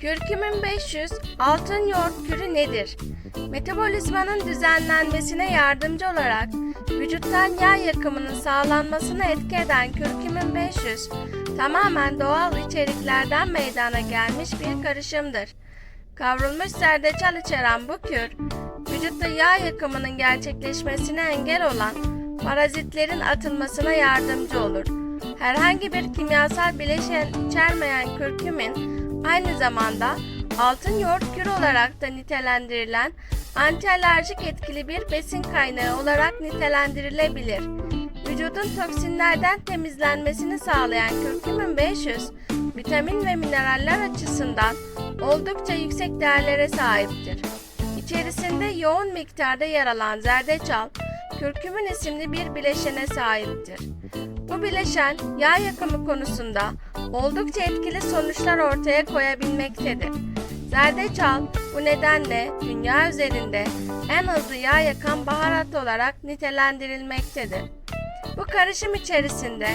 Kürkümün 500 altın yoğurt kürü nedir? Metabolizmanın düzenlenmesine yardımcı olarak vücuttan yağ yakımının sağlanmasına etki eden kürkümün 500 tamamen doğal içeriklerden meydana gelmiş bir karışımdır. Kavrulmuş zerdeçal içeren bu kür, vücutta yağ yakımının gerçekleşmesine engel olan parazitlerin atılmasına yardımcı olur. Herhangi bir kimyasal bileşen içermeyen kürkümin aynı zamanda altın yoğurt kürü olarak da nitelendirilen antialerjik etkili bir besin kaynağı olarak nitelendirilebilir. Vücudun toksinlerden temizlenmesini sağlayan kürkümün 500, vitamin ve mineraller açısından oldukça yüksek değerlere sahiptir. İçerisinde yoğun miktarda yer alan zerdeçal, kürkümün isimli bir bileşene sahiptir. Bu bileşen yağ yakımı konusunda oldukça etkili sonuçlar ortaya koyabilmektedir. Zerdeçal bu nedenle dünya üzerinde en hızlı yağ yakan baharat olarak nitelendirilmektedir. Bu karışım içerisinde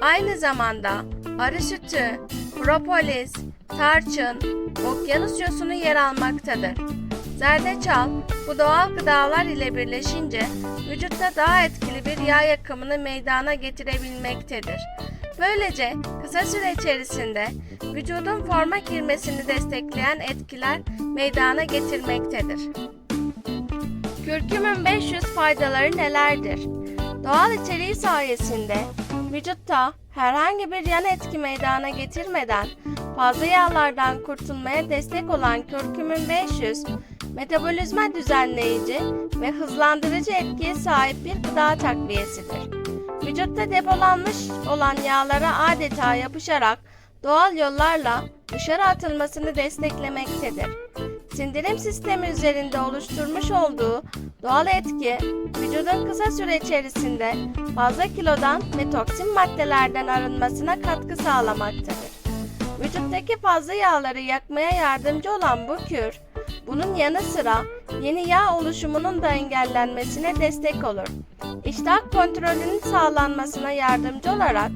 aynı zamanda arı sütü, propolis, tarçın, okyanus yosunu yer almaktadır. Zerdeçal bu doğal gıdalar ile birleşince vücutta daha etkili bir yağ yakımını meydana getirebilmektedir. Böylece kısa süre içerisinde vücudun forma girmesini destekleyen etkiler meydana getirmektedir. Kürkümün 500 faydaları nelerdir? Doğal içeriği sayesinde vücutta herhangi bir yan etki meydana getirmeden fazla yağlardan kurtulmaya destek olan kürkümün 500, metabolizma düzenleyici ve hızlandırıcı etkiye sahip bir gıda takviyesidir. Vücutta depolanmış olan yağlara adeta yapışarak doğal yollarla dışarı atılmasını desteklemektedir. Sindirim sistemi üzerinde oluşturmuş olduğu doğal etki, vücudun kısa süre içerisinde fazla kilodan ve toksin maddelerden arınmasına katkı sağlamaktadır. Vücuttaki fazla yağları yakmaya yardımcı olan bu kür, bunun yanı sıra yeni yağ oluşumunun da engellenmesine destek olur. İştah kontrolünün sağlanmasına yardımcı olarak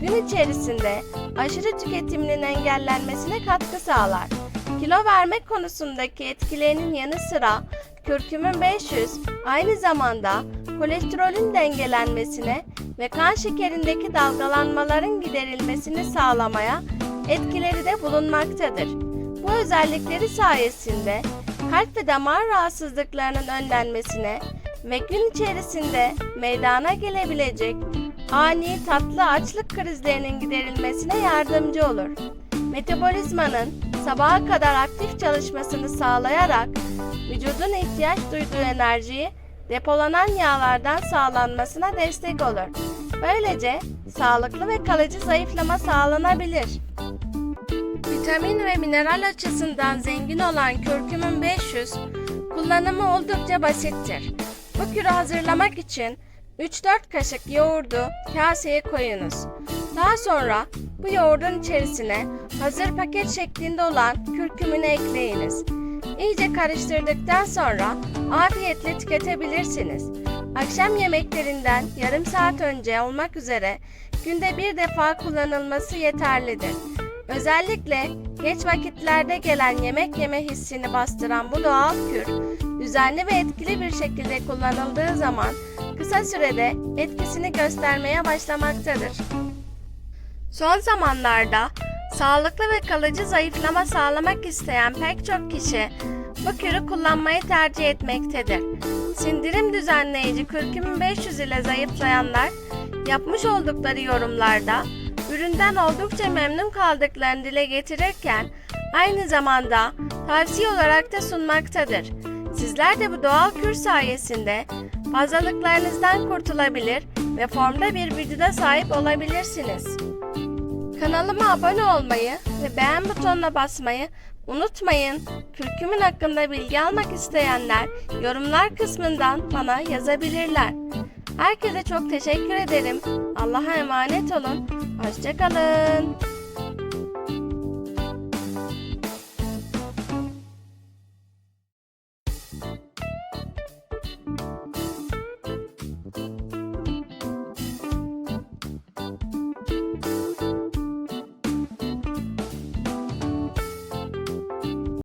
gün içerisinde aşırı tüketiminin engellenmesine katkı sağlar. Kilo verme konusundaki etkilerinin yanı sıra kürkümün 500 aynı zamanda kolesterolün dengelenmesine ve kan şekerindeki dalgalanmaların giderilmesini sağlamaya etkileri de bulunmaktadır. Bu özellikleri sayesinde kalp ve damar rahatsızlıklarının önlenmesine ve gün içerisinde meydana gelebilecek ani tatlı açlık krizlerinin giderilmesine yardımcı olur. Metabolizmanın sabaha kadar aktif çalışmasını sağlayarak vücudun ihtiyaç duyduğu enerjiyi depolanan yağlardan sağlanmasına destek olur. Böylece sağlıklı ve kalıcı zayıflama sağlanabilir. Vitamin ve mineral açısından zengin olan kürkümün 500 kullanımı oldukça basittir. Bu kürü hazırlamak için 3-4 kaşık yoğurdu kaseye koyunuz. Daha sonra bu yoğurdun içerisine hazır paket şeklinde olan kürkümünü ekleyiniz. İyice karıştırdıktan sonra afiyetle tüketebilirsiniz. Akşam yemeklerinden yarım saat önce olmak üzere günde bir defa kullanılması yeterlidir. Özellikle geç vakitlerde gelen yemek yeme hissini bastıran bu doğal kür, düzenli ve etkili bir şekilde kullanıldığı zaman kısa sürede etkisini göstermeye başlamaktadır. Son zamanlarda sağlıklı ve kalıcı zayıflama sağlamak isteyen pek çok kişi bu kürü kullanmayı tercih etmektedir. Sindirim düzenleyici kürkümün 500 ile zayıflayanlar yapmış oldukları yorumlarda üründen oldukça memnun kaldıklarını dile getirirken aynı zamanda tavsiye olarak da sunmaktadır. Sizler de bu doğal kür sayesinde fazlalıklarınızdan kurtulabilir ve formda bir vücuda sahip olabilirsiniz. Kanalıma abone olmayı ve beğen butonuna basmayı unutmayın. Kürkümün hakkında bilgi almak isteyenler yorumlar kısmından bana yazabilirler. Herkese çok teşekkür ederim. Allah'a emanet olun. Hoşçakalın.